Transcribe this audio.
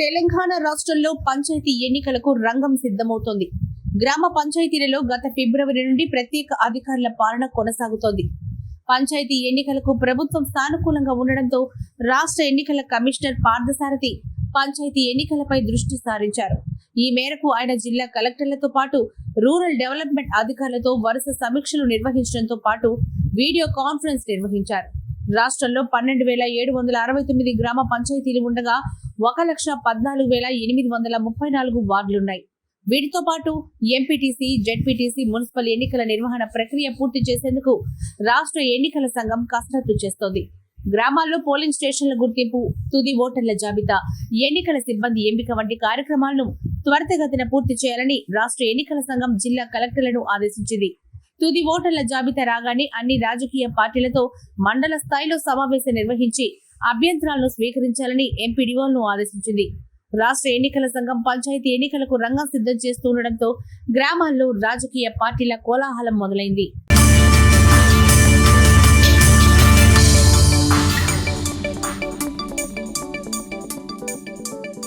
తెలంగాణ రాష్ట్రంలో పంచాయతీ ఎన్నికలకు రంగం సిద్ధమవుతోంది. గ్రామ పంచాయతీలలో గత ఫిబ్రవరి నుండి ప్రత్యేక అధికారుల పాలన కొనసాగుతోంది. పంచాయతీ ఎన్నికలకు ప్రభుత్వం సానుకూలంగా ఉండడంతో రాష్ట్ర ఎన్నికల కమిషనర్ పార్థసారథి పంచాయతీ ఎన్నికలపై దృష్టి సారించారు. ఈ మేరకు ఆయన జిల్లా కలెక్టర్లతో పాటు రూరల్ డెవలప్మెంట్ అధికారులతో వరుస సమీక్షలు నిర్వహించడంతో పాటు వీడియో కాన్ఫరెన్స్ నిర్వహించారు. రాష్ట్రంలో పన్నెండు వేల ఏడు వందల అరవై తొమ్మిది గ్రామ పంచాయతీలు ఉండగా ఒక లక్ష పద్నాలుగు వేల ఎనిమిది వందల ముప్పై నాలుగు వార్డులున్నాయి. వీటితో పాటు ఎంపీటీసీ జెడ్పీటీసీ మున్సిపల్ ఎన్నికల నిర్వహణ ప్రక్రియ పూర్తి చేసేందుకు రాష్ట్ర ఎన్నికల సంఘం కసరత్తు చేస్తోంది. గ్రామాల్లో పోలింగ్ స్టేషన్ల గుర్తింపు తుది ఓటర్ల జాబితా ఎన్నికల సిబ్బంది ఎంపిక వంటి కార్యక్రమాలను త్వరితగతిన పూర్తి చేయాలని రాష్ట్ర ఎన్నికల సంఘం జిల్లా కలెక్టర్లను ఆదేశించింది. తుది ఓటర్ల జాబితా రాగానే అన్ని రాజకీయ పార్టీలతో మండల స్థాయిలో సమావేశం నిర్వహించి అభ్యంతరాలను స్వీకరించాలని ఎంపీడీఓలను ఆదేశించింది. రాష్ట్ర ఎన్నికల సంఘం పంచాయతీ ఎన్నికలకు రంగం సిద్ధం చేస్తుండటంతో గ్రామాల్లో రాజకీయ పార్టీల కోలాహలం మొదలైంది.